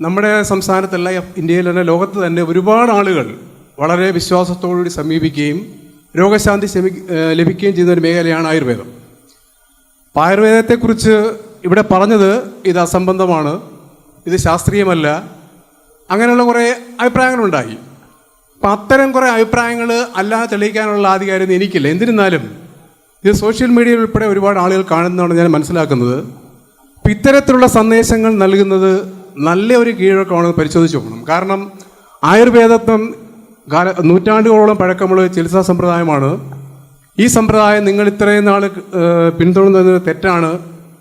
നമ്മുടെ സംസ്ഥാനത്തല്ല ഇന്ത്യയിൽ തന്നെ ലോകത്ത് തന്നെ ഒരുപാട് ആളുകൾ വളരെ വിശ്വാസത്തോടുകൂടി സമീപിക്കുകയും രോഗശാന്തി ലഭിക്കുകയും ചെയ്യുന്ന ഒരു മേഖലയാണ് ആയുർവേദം. അപ്പം ആയുർവേദത്തെക്കുറിച്ച് ഇവിടെ പറഞ്ഞത് ഇത് അസംബന്ധമാണ് ഇത് ശാസ്ത്രീയമല്ല. അങ്ങനെയുള്ള കുറേ അഭിപ്രായങ്ങളുണ്ടായി. അപ്പം അത്തരം കുറേ അഭിപ്രായങ്ങൾ അല്ലാതെ തെളിയിക്കാനുള്ള ആധികാരം എനിക്കില്ല. എന്നിരുന്നാലും ഇത് സോഷ്യൽ മീഡിയയിൽ ഉൾപ്പെടെ ഒരുപാട് ആളുകൾ കാണുന്നതാണ് ഞാൻ മനസ്സിലാക്കുന്നത്. അപ്പം ഇത്തരത്തിലുള്ള സന്ദേശങ്ങൾ നൽകുന്നത് നല്ല ഒരു കീഴ്വഴക്കമാണെന്ന് പരിശോധിച്ച് നോക്കണം. കാരണം ആയുർവേദത്വം കാല നൂറ്റാണ്ടുകളോളം പഴക്കമുള്ള ചികിത്സാ സമ്പ്രദായമാണ്. ഈ സമ്പ്രദായം നിങ്ങൾ ഇത്രയും നാൾ പിന്തുടരുന്നത് തെറ്റാണ്.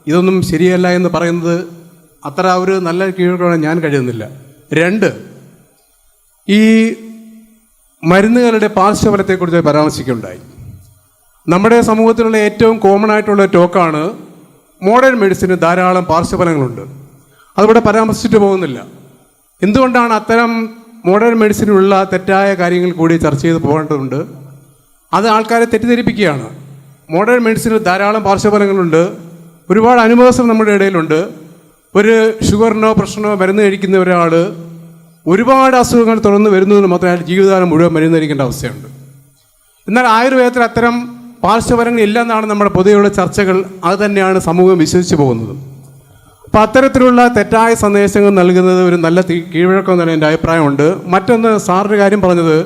ഇതൊന്നും ശരിയല്ല എന്ന് പറയുന്നത് അത്ര ഒരു നല്ല കീഴ്വഴക്കമാണ് ഞാൻ കഴിയുന്നില്ല രണ്ട് ഈ മരുന്നുകളുടെ പാർശ്വഫലത്തെക്കുറിച്ച് പരാമർശിക്കുകയുണ്ടായി. നമ്മുടെ സമൂഹത്തിലുള്ള ഏറ്റവും കോമൺ ആയിട്ടുള്ള ടോക്കാണ് മോഡേൺ മെഡിസിന് ധാരാളം പാർശ്വഫലങ്ങളുണ്ട്. അതിവിടെ പരാമർശിച്ചിട്ട് പോകുന്നില്ല. എന്തുകൊണ്ടാണ് അത്തരം മോഡേൺ മെഡിസിനുള്ള തെറ്റായ കാര്യങ്ങൾ കൂടി ചർച്ച ചെയ്ത് പോകേണ്ടതുണ്ട്? അത് ആൾക്കാരെ തെറ്റിദ്ധരിപ്പിക്കുകയാണ്. മോഡേൺ മെഡിസിനിൽ ധാരാളം പാർശ്വഫലങ്ങളുണ്ട്. ഒരുപാട് അനുഭവസം നമ്മുടെ ഇടയിലുണ്ട്. ഒരു ഷുഗറിനോ പ്രശ്നമോ മരുന്ന് കഴിക്കുന്ന ഒരാൾ ഒരുപാട് അസുഖങ്ങൾ തുറന്ന് വരുന്നതിന് മാത്രമേ ജീവിതകാലം മുഴുവൻ മരുന്ന് കഴിക്കേണ്ട അവസ്ഥയുണ്ട്. എന്നാൽ ആയുർവേദത്തിൽ അത്തരം പാർശ്വഫലങ്ങൾ ഇല്ലെന്നാണ് നമ്മുടെ പൊതുവെയുള്ള ചർച്ചകൾ. അത് തന്നെയാണ് സമൂഹം വിശ്വസിച്ചു പോകുന്നത്. അപ്പോൾ അത്തരത്തിലുള്ള തെറ്റായ സന്ദേശങ്ങൾ നൽകുന്നത് ഒരു നല്ല കീഴ്വഴക്കം എന്നാണ് എന്റെ അഭിപ്രായമുണ്ട്. മറ്റൊന്ന് സാറിന്റെ കാര്യം പറഞ്ഞത്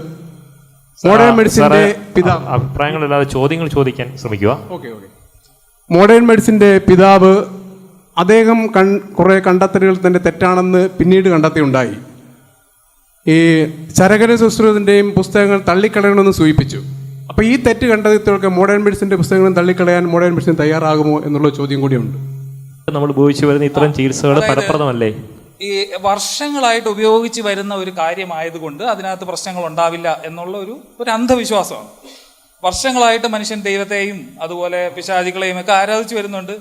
മോഡേൺ മെഡിസിന്റെ പിതാവ്. അഭിപ്രായങ്ങളല്ലാതെ അഭിപ്രായങ്ങളില്ലാതെ ചോദ്യങ്ങൾ ചോദിക്കാൻ ശ്രമിക്കുക. Okay okay. മോഡേൺ മെഡിസിന്റെ പിതാവ് അദ്ദേഹം കൺ കുറേ കണ്ടെത്തലുകൾ തന്നെ തെറ്റാണെന്ന് പിന്നീട് കണ്ടെത്തിയുണ്ടായി. ഈ ചരകര ശുശ്രൂതിന്റെയും പുസ്തകങ്ങൾ തള്ളിക്കളയണമെന്ന് സൂചിപ്പിച്ചു. അപ്പോൾ ഈ തെറ്റ് കണ്ടെത്തിയവർക്ക് മോഡേൺ മെഡിസിന്റെ പുസ്തകങ്ങളും തള്ളിക്കളയാൻ മോഡേൺ മെഡിസിൻ തയ്യാറാകുമോ എന്നുള്ള ചോദ്യം കൂടിയുണ്ട്. നമ്മൾ ഉപയോഗിച്ചു വരുന്ന ഇത്തരം ചികിത്സകൾ ഫലപ്രദമല്ലേ? ഈ വർഷങ്ങളായിട്ട് ഉപയോഗിച്ച് വരുന്ന ഒരു കാര്യമായതുകൊണ്ട് അതിനകത്ത് പ്രശ്നങ്ങൾ ഉണ്ടാവില്ല എന്നുള്ള ഒരു ഒരു അന്ധവിശ്വാസമാണ്. വർഷങ്ങളായിട്ട് മനുഷ്യൻ ദൈവത്തെയും അതുപോലെ പിശാചികളെയും ഒക്കെ ആരാധിച്ചു വരുന്നുണ്ട്.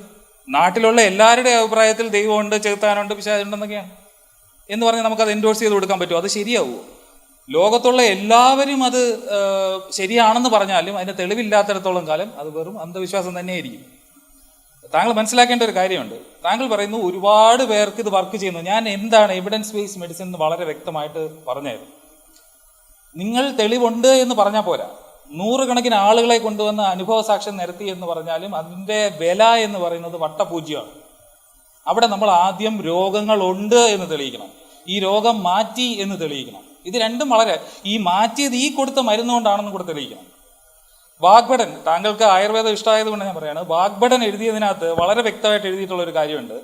നാട്ടിലുള്ള എല്ലാവരുടെയും അഭിപ്രായത്തിൽ ദൈവമുണ്ട് ചെകുത്താനുണ്ട് പിശാചുണ്ടെന്നൊക്കെയാണ് എന്ന് പറഞ്ഞാൽ നമുക്ക് അത് എൻഡോഴ്സ് ചെയ്ത് കൊടുക്കാൻ പറ്റുമോ? അത് ശരിയാവുമോ? ലോകത്തുള്ള എല്ലാവരും അത് ശരിയാണെന്ന് പറഞ്ഞാലും അതിന് തെളിവില്ലാത്തിടത്തോളം കാലം അത് വെറും അന്ധവിശ്വാസം തന്നെയായിരിക്കും. താങ്കൾ മനസ്സിലാക്കേണ്ട ഒരു കാര്യമുണ്ട്. താങ്കൾ പറയുന്നു ഒരുപാട് പേർക്ക് ഇത് വർക്ക് ചെയ്യുന്നു. ഞാൻ എന്താണ് എവിഡൻസ് ബേസ്ഡ് മെഡിസിൻ എന്ന് വളരെ വ്യക്തമായിട്ട് പറഞ്ഞായിരുന്നു. നിങ്ങൾ തെളിവുണ്ട് എന്ന് പറഞ്ഞാൽ പോരാ. നൂറുകണക്കിന് ആളുകളെ കൊണ്ടുവന്ന് അനുഭവ സാക്ഷ്യം നിരത്തി എന്ന് പറഞ്ഞാലും അതിന്റെ വില എന്ന് പറയുന്നത് വട്ടപൂജ്യമാണ്. അവിടെ നമ്മൾ ആദ്യം രോഗങ്ങൾ ഉണ്ട് എന്ന് തെളിയിക്കണം. ഈ രോഗം മാറ്റി എന്ന് തെളിയിക്കണം. ഇത് രണ്ടും വളരെ ഈ മാറ്റിയത് ഈ കൊടുത്ത മരുന്നുകൊണ്ടാണെന്ന് കൂടെ തെളിയിക്കണം. വാഗ്ഭടൻ താങ്കൾക്ക് ആയുർവേദം ഇഷ്ടമായതുകൊണ്ട് ഞാൻ പറയാണ് വാഗ്ഭടൻ എഴുതിയതിനകത്ത് വളരെ വ്യക്തമായിട്ട് എഴുതിയിട്ടുള്ള ഒരു കാര്യമുണ്ട്.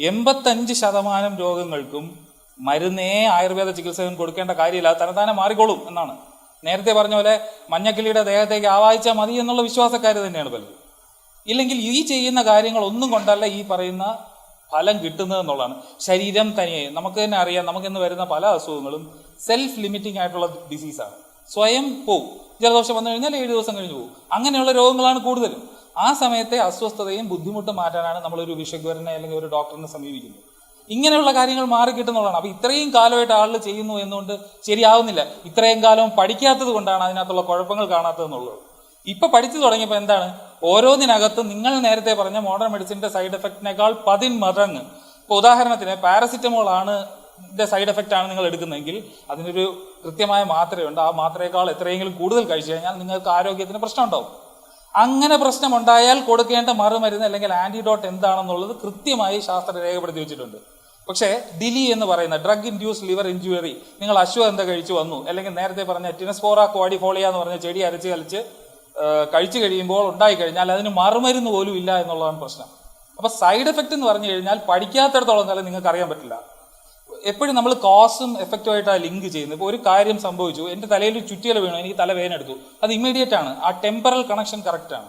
എൺപത്തഞ്ച് ശതമാനം രോഗങ്ങൾക്കും മരുന്നേ ആയുർവേദ ചികിത്സകൻ കൊടുക്കേണ്ട കാര്യമില്ല. തനതാനെ മാറിക്കോളും എന്നാണ്. നേരത്തെ പറഞ്ഞ പോലെ മഞ്ഞക്കിളിയുടെ ദേഹത്തേക്ക് ആവാഹിച്ചാൽ മതി എന്നുള്ള വിശ്വാസക്കാർ തന്നെയാണ് പലരും. ഇല്ലെങ്കിൽ ഈ ചെയ്യുന്ന കാര്യങ്ങൾ ഒന്നും കൊണ്ടല്ല ഈ പറയുന്ന ഫലം കിട്ടുന്നത് എന്നുള്ളതാണ്. ശരീരം തനിയെ നമുക്ക് തന്നെ അറിയാം നമുക്ക് ഇന്ന് വരുന്ന പല അസുഖങ്ങളും സെൽഫ് ലിമിറ്റിംഗ് ആയിട്ടുള്ള ഡിസീസാണ് സ്വയം പോവും. ജലദോഷം വന്നു കഴിഞ്ഞാൽ ഏഴ് ദിവസം കഴിഞ്ഞ് പോകും അങ്ങനെയുള്ള രോഗങ്ങളാണ് കൂടുതലും. ആ സമയത്തെ അസ്വസ്ഥതയും ബുദ്ധിമുട്ടും മാറ്റാനാണ് നമ്മളൊരു വിഷഗ്വരനെ അല്ലെങ്കിൽ ഒരു ഡോക്ടറിനെ സമീപിക്കുന്നത്. ഇങ്ങനെയുള്ള കാര്യങ്ങൾ മാറി അപ്പോൾ അപ്പൊ ഇത്രയും കാലമായിട്ട് ആളുകൾ ചെയ്യുന്നു എന്നുകൊണ്ട് ശരിയാവുന്നില്ല. ഇത്രയും കാലം പഠിക്കാത്തത് കൊണ്ടാണ് അതിനകത്തുള്ള കുഴപ്പങ്ങൾ കാണാത്തതെന്നുള്ളത്. ഇപ്പൊ പഠിച്ചു തുടങ്ങിയപ്പോൾ എന്താണ്? ഓരോന്നിനകത്തും നിങ്ങൾ നേരത്തെ പറഞ്ഞ മോഡേൺ മെഡിസിന്റെ സൈഡ് എഫക്റ്റിനേക്കാൾ പതിന്മടങ്ങ്. ഇപ്പൊ ഉദാഹരണത്തിന് പാരസിറ്റമോൾ ആണ് സൈഡ് എഫക്റ്റ് ആണ് നിങ്ങൾ എടുക്കുന്നതെങ്കിൽ അതിനൊരു കൃത്യമായ മാത്രയുണ്ട്. ആ മാത്രയേക്കാൾ എത്രയെങ്കിലും കൂടുതൽ കഴിച്ചു കഴിഞ്ഞാൽ നിങ്ങൾക്ക് ആരോഗ്യത്തിന് പ്രശ്നം ഉണ്ടാവും അങ്ങനെ പ്രശ്നം ഉണ്ടായാൽ കൊടുക്കേണ്ട മറുമരുന്ന് അല്ലെങ്കിൽ ആന്റിഡോട്ട് എന്താണെന്നുള്ളത് കൃത്യമായി ശാസ്ത്രം രേഖപ്പെടുത്തി വെച്ചിട്ടുണ്ട്. പക്ഷേ ഡിലി എന്ന് പറയുന്ന ഡ്രഗ് ഇൻഡ്യൂസ് ലിവർ ഇഞ്ചുറി നിങ്ങൾ അശ്വഗന്ധ കഴിച്ചു വന്നു. അല്ലെങ്കിൽ നേരത്തെ പറഞ്ഞ ടിനസ്പോറ കോഡിഫോളിയ എന്ന് പറഞ്ഞ ചെടി അരച്ച് കളിച്ച് കഴിച്ചു കഴിയുമ്പോൾ ഉണ്ടായി കഴിഞ്ഞാൽ അതിന് മറുമരുന്ന് പോലും ഇല്ല എന്നുള്ളതാണ് പ്രശ്നം. അപ്പൊ സൈഡ് എഫക്റ്റ് എന്ന് പറഞ്ഞു കഴിഞ്ഞാൽ പഠിക്കാത്തടത്തോളം കാലം നിങ്ങൾക്ക് അറിയാൻ പറ്റില്ല. എപ്പോഴും നമ്മൾ കോസും എഫക്റ്റുമായിട്ടാണ് ലിങ്ക് ചെയ്യുന്നത്. ഇപ്പോൾ ഒരു കാര്യം സംഭവിച്ചു. എന്റെ തലയിൽ ചുറ്റിയല വീണു. എനിക്ക് തല വേദന എടുത്തു. അത് ഇമ്മീഡിയറ്റ് ആണ്. ആ ടെമ്പറൽ കണക്ഷൻ കറക്റ്റ് ആണ്.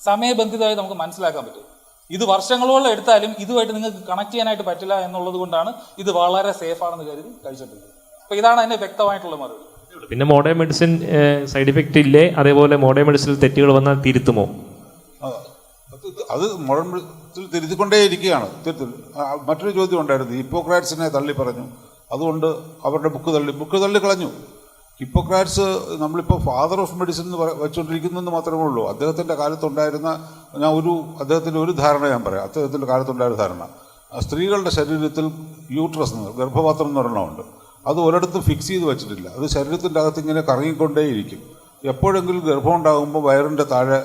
സമയബന്ധിതമായി നമുക്ക് മനസ്സിലാക്കാൻ പറ്റും. ഇത് വർഷങ്ങളോളം എടുത്താലും ഇതുമായിട്ട് നിങ്ങൾക്ക് കണക്ട് ചെയ്യാനായിട്ട് പറ്റില്ല എന്നുള്ളത് കൊണ്ടാണ് ഇത് വളരെ സേഫ് ആണെന്ന് കരുതി കഴിച്ചിട്ടുള്ളത് അപ്പോൾ ഇതാണ് അതിന്റെ വ്യക്തമായിട്ടുള്ള മറുപടി. പിന്നെ മോഡേൺ മെഡിസിൻ സൈഡ് ഇഫക്റ്റ് ഇല്ലേ? അതേപോലെ മോഡേൺ മെഡിസിനിൽ തെറ്റുകൾ വന്നാൽ തിരുത്തുമോ? അത് മോഡേൺ മെഡിസിനിൽ തിരുത്തിക്കൊണ്ടേ ഇരിക്കുകയാണ് തിരുത്തിൽ മറ്റൊരു ചോദ്യം ഉണ്ടായിരുന്നു. ഹിപ്പോക്രാറ്റ്സിനെ തള്ളി പറഞ്ഞു. അതുകൊണ്ട് അവരുടെ ബുക്ക് തള്ളി ബുക്ക് തള്ളി കളഞ്ഞു. ഹിപ്പോക്രാറ്റ്സ് നമ്മളിപ്പോൾ ഫാദർ ഓഫ് മെഡിസിൻ എന്ന് വെച്ചുകൊണ്ടിരിക്കുന്നെന്ന് മാത്രമേ ഉള്ളൂ. അദ്ദേഹത്തിന്റെ കാലത്തുണ്ടായിരുന്ന ഞാൻ ഒരു അദ്ദേഹത്തിന്റെ ഒരു ധാരണ ഞാൻ പറയാം. അദ്ദേഹത്തിന്റെ കാലത്തുണ്ടായ ധാരണ. സ്ത്രീകളുടെ ശരീരത്തിൽ യൂട്രസ് ഗർഭപാത്രം എന്ന് ഒരെണ്ണമുണ്ട് അത് ഒരിടത്തും ഫിക്സ് ചെയ്ത് വെച്ചിട്ടില്ല. അത് ശരീരത്തിന്റെ അകത്ത് ഇങ്ങനെ കറങ്ങിക്കൊണ്ടേയിരിക്കും. എപ്പോഴെങ്കിലും ഗർഭം ഉണ്ടാകുമ്പോൾ വയറിന്റെ താഴെ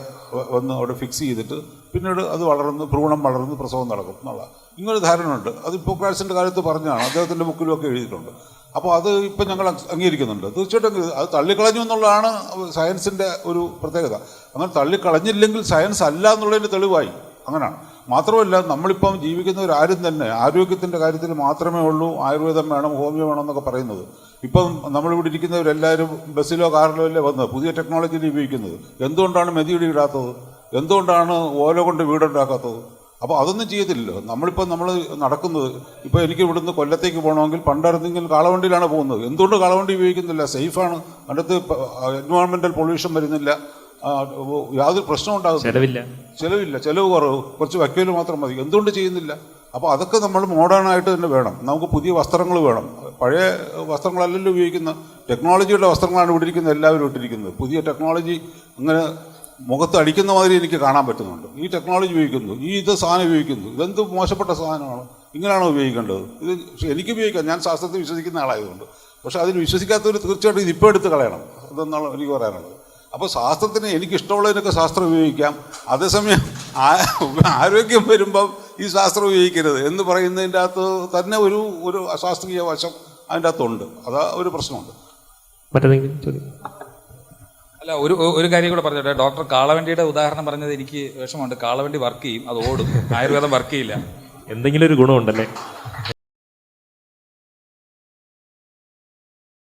വന്ന് അവിടെ ഫിക്സ് ചെയ്തിട്ട് പിന്നീട് അത് വളർന്ന് ഭ്രൂണം വളർന്ന് പ്രസവം നടക്കും എന്നുള്ള ഇങ്ങനൊരു ധാരണയുണ്ട്. അത് ഹിപ്പോക്രാറ്റ്സിന്റെ കാലത്ത് പറഞ്ഞാണ് അദ്ദേഹത്തിന്റെ ബുക്കിലുമൊക്കെ എഴുതിയിട്ടുണ്ട്. അപ്പോൾ അത് ഇപ്പം ഞങ്ങൾ അംഗീകരിക്കുന്നുണ്ട്. തീർച്ചയായിട്ടും അത് തള്ളിക്കളഞ്ഞു എന്നുള്ളതാണ് സയൻസിന്റെ ഒരു പ്രത്യേകത. അങ്ങനെ തള്ളിക്കളഞ്ഞില്ലെങ്കിൽ സയൻസ് അല്ല എന്നുള്ളതിന്റെ തെളിവായി അങ്ങനെയാണ് മാത്രമല്ല നമ്മളിപ്പം ജീവിക്കുന്നവരാരും തന്നെ ആരോഗ്യത്തിന്റെ കാര്യത്തിൽ മാത്രമേ ഉള്ളൂ. ആയുർവേദം വേണം ഹോമിയോ വേണം എന്നൊക്കെ പറയുന്നത്. ഇപ്പം നമ്മളിവിടെ ഇരിക്കുന്നവരെല്ലാവരും ബസ്സിലോ കാറിലോ അല്ലേ വന്നത് പുതിയ ടെക്നോളജിയിൽ ഉപയോഗിക്കുന്നത്. എന്തുകൊണ്ടാണ് മെതിയുടെ ഇടാത്തത്? എന്തുകൊണ്ടാണ് ഓല കൊണ്ട് വീടുണ്ടാക്കാത്തത്? അപ്പോൾ അതൊന്നും ചെയ്യത്തില്ലല്ലോ. നമ്മളിപ്പോൾ നമ്മൾ നടക്കുന്നത് ഇപ്പോൾ എനിക്ക് ഇവിടുന്ന് കൊല്ലത്തേക്ക് പോകണമെങ്കിൽ പണ്ടായിരുന്നെങ്കിൽ കാളവണ്ടിയിലാണ് പോകുന്നത്. എന്തുകൊണ്ട് കാളവണ്ടി ഉപയോഗിക്കുന്നില്ല? സേഫാണ്. അതിനകത്ത് എൻവയോൺമെന്റൽ പൊല്യൂഷൻ വരുന്നില്ല. യാതൊരു പ്രശ്നം ഉണ്ടാകുന്നില്ല. ചെലവില്ല. ചിലവില്ല. ചിലവ് കുറവ്. കുറച്ച് വക്കീൽ മാത്രം മതി. എന്തുകൊണ്ട് ചെയ്യുന്നില്ല? അപ്പോൾ അതൊക്കെ നമ്മൾ മോഡേൺ ആയിട്ട് തന്നെ വേണം. നമുക്ക് പുതിയ വസ്ത്രങ്ങൾ വേണം. പഴയ വസ്ത്രങ്ങളല്ലല്ലോ ഉപയോഗിക്കുന്ന. ടെക്നോളജിയുടെ വസ്ത്രങ്ങളാണ് ഇവിടെ ഇരിക്കുന്നത്. എല്ലാവരും ഇട്ടിരിക്കുന്നത് പുതിയ ടെക്നോളജി അങ്ങനെ മുഖത്ത് അടിക്കുന്ന മാതിരി എനിക്ക് കാണാൻ പറ്റുന്നുണ്ട്. ഈ ടെക്നോളജി ഉപയോഗിക്കുന്നു. ഈ ഇത് സാധനം ഉപയോഗിക്കുന്നു. ഇതെന്ത് മോശപ്പെട്ട സാധനമാണ്? ഇങ്ങനെയാണോ ഉപയോഗിക്കേണ്ടത്? ഇത് പക്ഷേ എനിക്ക് ഉപയോഗിക്കാം. ഞാൻ ശാസ്ത്രത്തിൽ വിശ്വസിക്കുന്ന ആളായതുകൊണ്ട്. പക്ഷേ അതിന് വിശ്വസിക്കാത്തവർ തീർച്ചയായിട്ടും ഇത് ഇപ്പോൾ എടുത്ത് കളയണം. അതെന്നാണ് എനിക്ക് പറയാനുള്ളത്. അപ്പോൾ ശാസ്ത്രത്തിന് എനിക്കിഷ്ടമുള്ളതിനൊക്കെ ശാസ്ത്രം ഉപയോഗിക്കാം. അതേസമയം ആരോഗ്യം വരുമ്പം ഈ ശാസ്ത്രം ഉപയോഗിക്കരുത് എന്ന് പറയുന്നതിന്റെ അകത്ത് തന്നെ ഒരു ഒരു അശാസ്ത്രീയ വശം അതിന്റെ അകത്തുണ്ട്. അതാ ഒരു പ്രശ്നമുണ്ട്. ചോദ്യം? അല്ല ഒരു ഒരു കാര്യം കൂടെ പറഞ്ഞോട്ടെ. ഡോക്ടർ കാളവണ്ടിയുടെ ഉദാഹരണം പറഞ്ഞത് എനിക്ക് വിഷമമുണ്ട്. കാളവണ്ടി വർക്ക് ചെയ്യും അത് ഓടും. ആയുർവേദം വർക്ക് ചെയ്യില്ല. എന്തെങ്കിലും ഒരു ഗുണമുണ്ടല്ലേ?